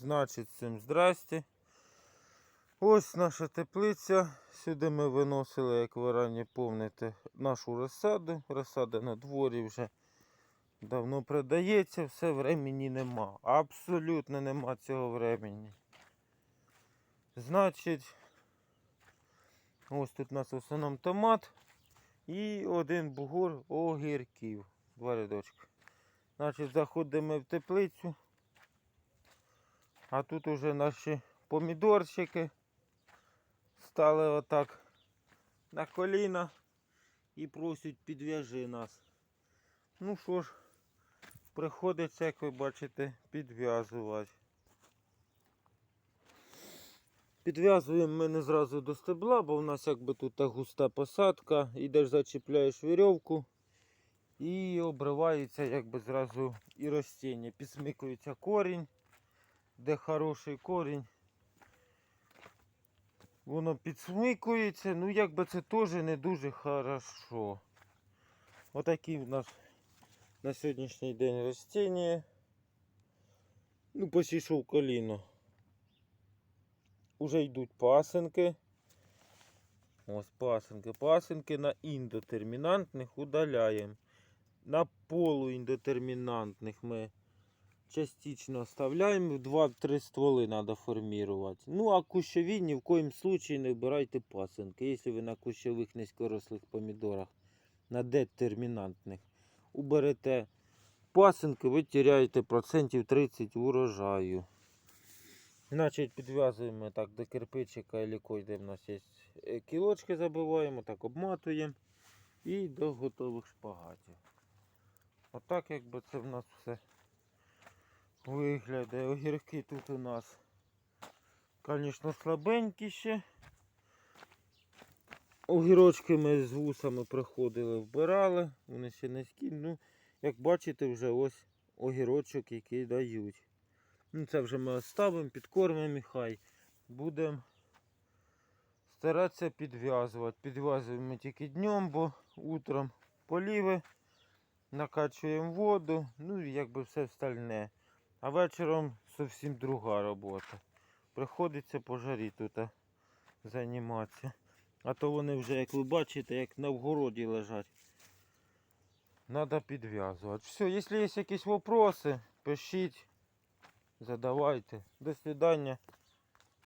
Значить, всім здрасте. Ось наша теплиця. Сюди ми виносили, як ви рані помните, нашу розсаду. Розсада на дворі вже давно продається, все времени нема. Абсолютно нема цього времени. Значить, ось тут у нас в основному томат і один бугор огірків. Два рядочки. Значить, заходимо в теплицю. А тут уже наші помідорчики стали отак на коліна і просять підв'яжи нас. Ну що ж, приходиться, як ви бачите, підв'язувати. Підв'язуємо ми не зразу до стебла, бо в нас якби тут та густа посадка. Ідеш, зачіпляєш вірьовку і обривається якби зразу і ростіння. Підсмикується корінь, де хороший корінь. Воно підсмикується, ну якби це теж не дуже хорошо. Отакі в нас на сьогоднішній день ростіння. Ну, посійшов коліно. Уже йдуть пасенки. Ось пасенки. Пасенки на індотермінантних удаляємо. На полуіндотермінантних ми частично оставляємо. 2-3 стволи треба формувати. Ну, а кущові ні в коїм случаї не вбирайте пасенки. Якщо ви на кущових низькорослих помідорах, на детермінантних, уберете пасенки, ви теряєте процентів 30 урожаю. Значить, підв'язуємо так до кирпичика або де в нас є е, кілочки забиваємо, так обматуємо і до готових шпагатів. Отак якби це в нас все виглядає. Огірки тут у нас, звісно, слабенькі ще. Огірочки ми з вусами приходили, вбирали, вони ще низькі. Ну, як бачите, вже ось огірочок, який дають. Ну, це вже ми оставимо, підкормимо і хай. Будемо старатися підв'язувати. Підв'язуємо тільки днем, бо утром поліви, накачуємо воду, ну і якби все остальне. А вечором зовсім друга робота. Приходиться по жарі тут займатися. А то вони вже, як ви бачите, як на вгороді лежать. Надо підв'язувати. Все, якщо є якісь питання, пишіть, задавайте. До свидання.